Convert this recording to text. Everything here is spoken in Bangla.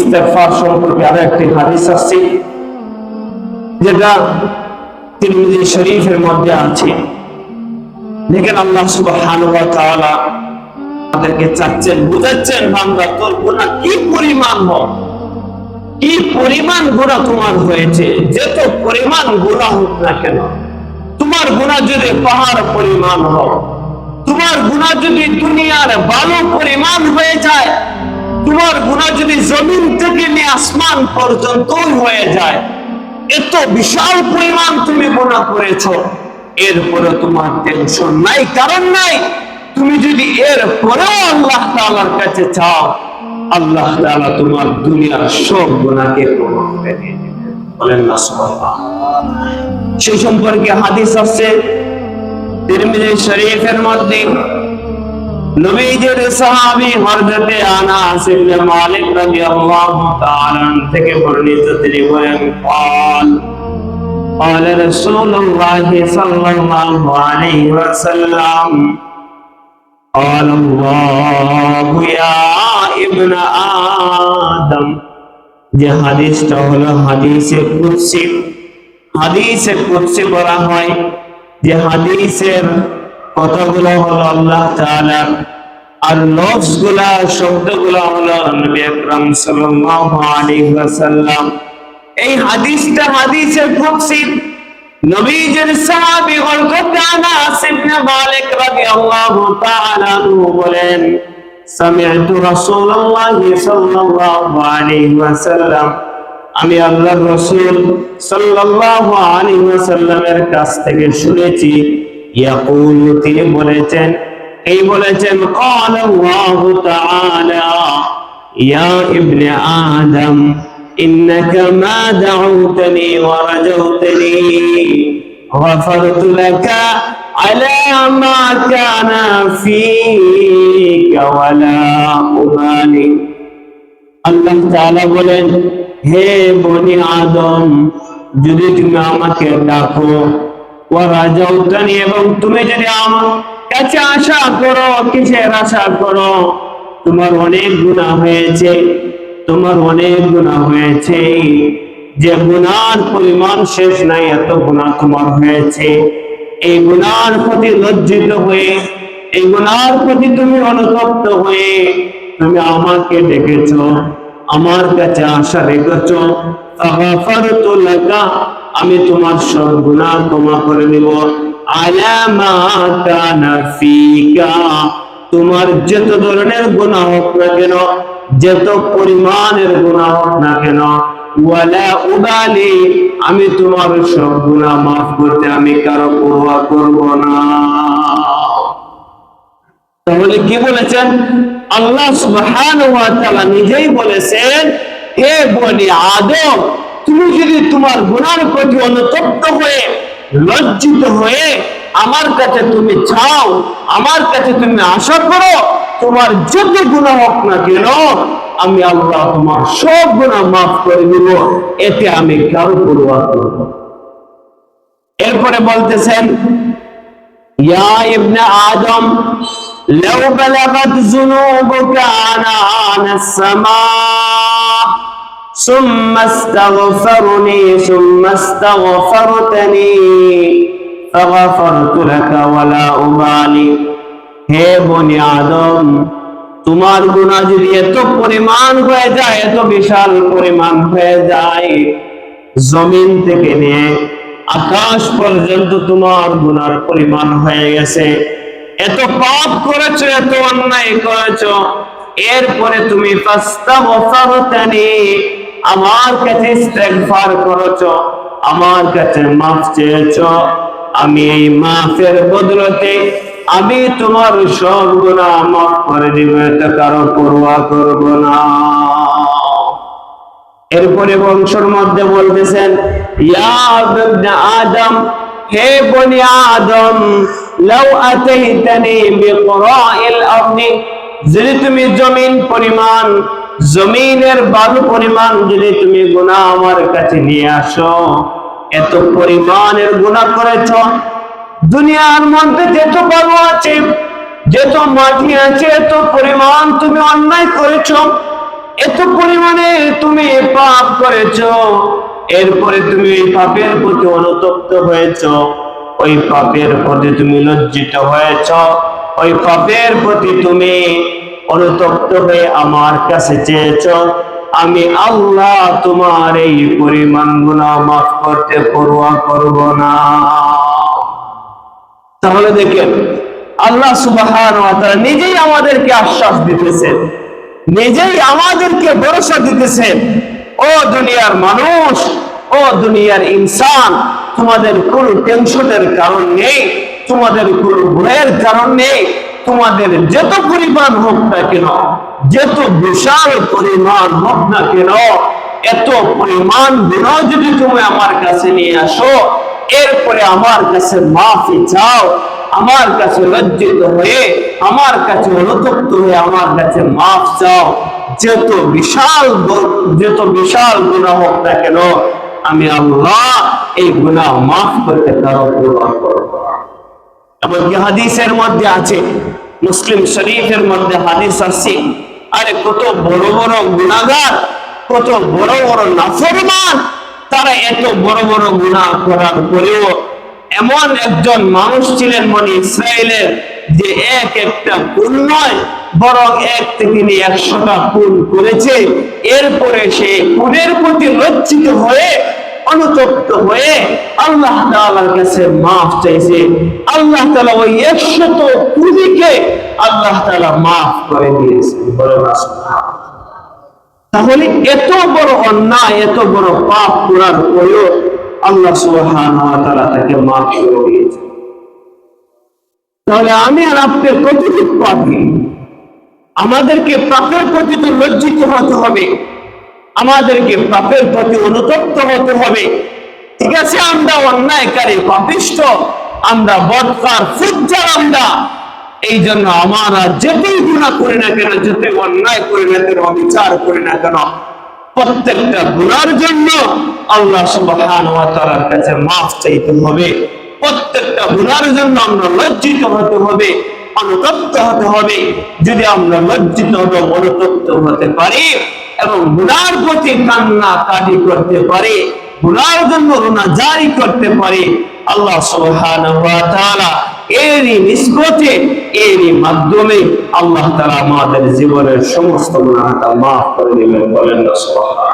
ইস্তেগফার সম্পর্কে আরও একটি হাদিস আছে, যেটা তিরমিজি শরীফের মধ্যে আছে। দেখেন আল্লাহ সুবহানাহু ওয়া তাআলা আমাদেরকে চাচ্ছেন, বুঝাচ্ছেন, বান্দা, তোর গুনাহ কি পরিমাণ হোক কি পরিমাণ গুনাহ তোমার হয়েছে? যত পরিমাণ গুনাহ হোক না কেন, তোমার গুনাহ যদি পাহাড় পরিমাণ হোক তোমার গুনাহ যদি দুনিয়ার ভালো পরিমাণ হয়ে যায় তোমার গুনাহ যদি জমিন থেকে নিয়ে আসমান পর্যন্ত হয়ে যায়, এত বিশাল পরিমাণ তুমি গুনাহ করেছ। এরপরে তোমার টেনশন নাই, কারণ নাই, তুমি যদি এর পরেও আল্লাহ তাআলার কাছে চাও, আল্লাহ তাআলা তোমার দুনিয়ার সব গুণাকে ক্ষমা করে বলেন না সেই সম্পর্কে হাদিস আছে, তিরমিজি শরীফের মধ্যে নবীজির সাহাবী হযরতে আনাস ইবনে মালিক রাদিয়াল্লাহু তাআলা থেকে বর্ণিত তিনি বলেন قال قال رسول الله صلى الله عليه وسلم قال الله يا ابن آدم যে হাদিসটা হলো হাদিসে কুদসি হাদিসে কুদসি বলা হয় যে হাদিসের কথাগুলো হলো আল্লাহ তাআলা, আর লফজগুলা শব্দগুলো হলো নবী আকরাম সাল্লাল্লাহু আলাইহি ওয়াসাল্লাম। এই হাদিসটা হাদিসের কুদসি নবীজির সাহাবী হযরত আনাস ইবনে মালিক রাদিয়াল্লাহু তাআলা আনহু বলেন, সামি'তু রাসূলুল্লাহ সাল্লাল্লাহু আলাইহি ওয়াসাল্লাম। আমি আল্লাহর রাসূল সাল্লাল্লাহু আলাইহি ওয়াসাল্লামের কাছ থেকে শুনেছি ইয়াকুল তিনি বলেছেন এই বলেছেন قال الله تعالى يا ابن آدم إنك ما دعوتني ورجوتني غفرت لك على ما كان فيك ولا أبالي আল্লাহ তাআলা বলেন হে বনি আদম যদি তুমি আমাকে ডাকো ওরা যাওতানি এবং তুমি যদি আমার কাছে আশা করো, কিসের আশা করো? তোমার অনেক গুনাহ হয়েছে, তোমার অনেক গুনাহ হয়েছে। যে গুনার পরিমাণ শেষ নাই, এত গুনাহ তোমার হয়েছে। এই গুনার প্রতি লজ্জিত হয়ে, এই গুনার প্রতি তুমি অনুতপ্ত হয়ে তুমি আমাকে ডেকেছ, আমার কাছে আশা রেখেছ। আমি তোমার সব গুনাহ ক্ষমা করে দেব তোমার যত ধরনের গুনাহ হোক না কেন, যত পরিমাণের গুনাহ হোক না কেন আমি তোমার সব গুনাহ মাফ করতে আমি কারও পরোয়া করব না। তাহলে কি বলেছেন? আল্লাহ সুবহানাহু ওয়া তাআলা নিজেই বলেছেন, হে বনি আদম তুমি যদি তোমার গুনার প্রতি অনুতপ্ত হয়ে লজ্জিত হয়ে আমার কাছে তুমি চাও আমার কাছে তুমি আশা করো তোমার যত গুনাহ হোক না কেন আমি আল্লাহ তোমার সব গুনাহ মাফ করে দিব এতে আমি কারো পরোয়া করব না। এরপরে বলতেছেন يا ابن آدم لو بلغت ذنوبك عنان السماء ثم استغفرني ثم استغفرتني فغفرت لك ولا أبالي হে বনি আদম তোমার গুণা যদি এত পরিমাণ হয়ে যায় এত বিশাল পরিমাণ হয়ে যায় জমিন থেকে নিয়ে আকাশ পর্যন্ত তোমার গুনার পরিমাণ হয়ে গেছে এত পাপ করেছো এত অন্যায় করেছো এরপরে তুমি ফাস্তাগফারতানি আমার কাছে ইস্তেগফার করেছ, আমার কাছে মাফ চেয়েছো। আমি এই মাফের বদলতে আমি তোমার সব গুনাহ মাফ করে দিব এত কারও পরোয়া করব না। এরপরে বংশের মধ্যে বলতেছেন, ইয়া আদম, হে বনি আদম, লাউ আতাইতানি বিকরাইল আরদি যদি তুমি জমিন পরিমাণ জমিনের বালু পরিমাণ যদি তুমি গুনাহ আমার কাছে নিয়ে আসো, এত পরিমাণের গুণা করেছ। দুনিয়ার মধ্যে যেত বালু আছে, যেত মাটি আছে, এত পরিমাণ তুমি অন্যায় করেছ, এত পরিমাণে তুমি পাপ করেছ। এরপরে তুমি ওই পাপের প্রতি অনুতপ্ত হয়েছ, ওই পাপের প্রতি তুমি লজ্জিত হয়েছ, ওই পাপের প্রতি তুমি অনুতপ্ত হয়ে আমার কাছে চেয়েছ, আমি আল্লাহ তোমার এই পরিমাণ গুণা মাফ করতে পড়ুয়া করব না। তাহলে দেখেন, আল্লাহ সুবাহান নিজেই আমাদেরকে আশ্বাস দিতেছেন, নিজেই আমাদেরকে ভরসা দিতেছেন, ও দুনিয়ার মানুষ, ও দুনিয়ার ইনসান, তোমাদের কোন টেনশনের কারণ নেই, তোমাদের কোন ভয়ের কারণ নেই তোমাদের যত পরিমাণ হোক না কেন, যত বিশাল পরিমাণ হোক না কেন, এত পরিমাণ গুণা যদি তুমি আমার কাছে নিয়ে আসো, এরপরে আমার কাছে মাফি চাও, আমার কাছে লজ্জিত হয়ে, আমার কাছে অনুতপ্ত হয়ে আমার কাছে মাফ চাও, যত বিশাল যত বিশাল গুণা হোক না কেন, আমি আল্লাহ এই গুণা মাফ করতে করব। এমনকি হাদিসের মধ্যে আছে মুসলিম শরীফের মধ্যে হাদিস আছে। আরে কত বড় বড় গুণাগার কত বড় বড় নাফরমান, তারা এত বড় বড় গুণা করার পরেও এমন একজন মানুষ ছিলেন মনে ইসরায়েলের যে এক একটা গুণ নয়, বরং এক নিয়ে একশোটা গুণ করেছে। এরপরে সে গুণের প্রতি লজ্জিত হয়ে অনুতপ্ত হয়ে আল্লাহ তাআলার কাছে মাফ চাইছে। আল্লাহ তাআলা ওই একশত কুড়িকে আল্লাহ তাআলা মাফ করে দিয়েছে। তাহলে এত বড় অন্যায়, এত বড় পাপ করার পরেও আল্লাহ তাআলা তাকে মাফ করে দিয়েছে। তাহলে আমি আর আপনার কতটুকু পাপি? আমাদেরকে পাপের প্রতি তো লজ্জিত হতে হবে। আমাদেরকে পাপের প্রতি অনুতপ্ত হতে হবে। ঠিক আছে, আমরা অন্যায়কারী, পাপিষ্ট, আমরা বদকার, ফুজ্জার আমরা। এই জন্য আমরা যেতেই গুণা করি না কেন যেতে অন্যায় করি না কেন বিচার করি না কেন, প্রত্যেকটা গুণার জন্য আল্লাহ সুবহানাহু ওয়া তাআলার কাছে মাফ চাইতে হবে। প্রত্যেকটা গুণার জন্য আমরা লজ্জিত হতে হবে, অনুতপ্ত হতে হবে। যদি আমরা লজ্জিত এবং অনুতপ্ত হতে পারি এবং গুনার প্রতি কান্না কাটি করতে পারে, গুনার জন্য রুনা জারি করতে পারে। আল্লাহ সুবহানাহু এরই নিসবতে এরই মাধ্যমে আল্লাহ তাআলা আমাদের জীবনের সমস্ত গুনাহটা মাফ করে দিবেন, বলেন না সুবহানাল্লাহ।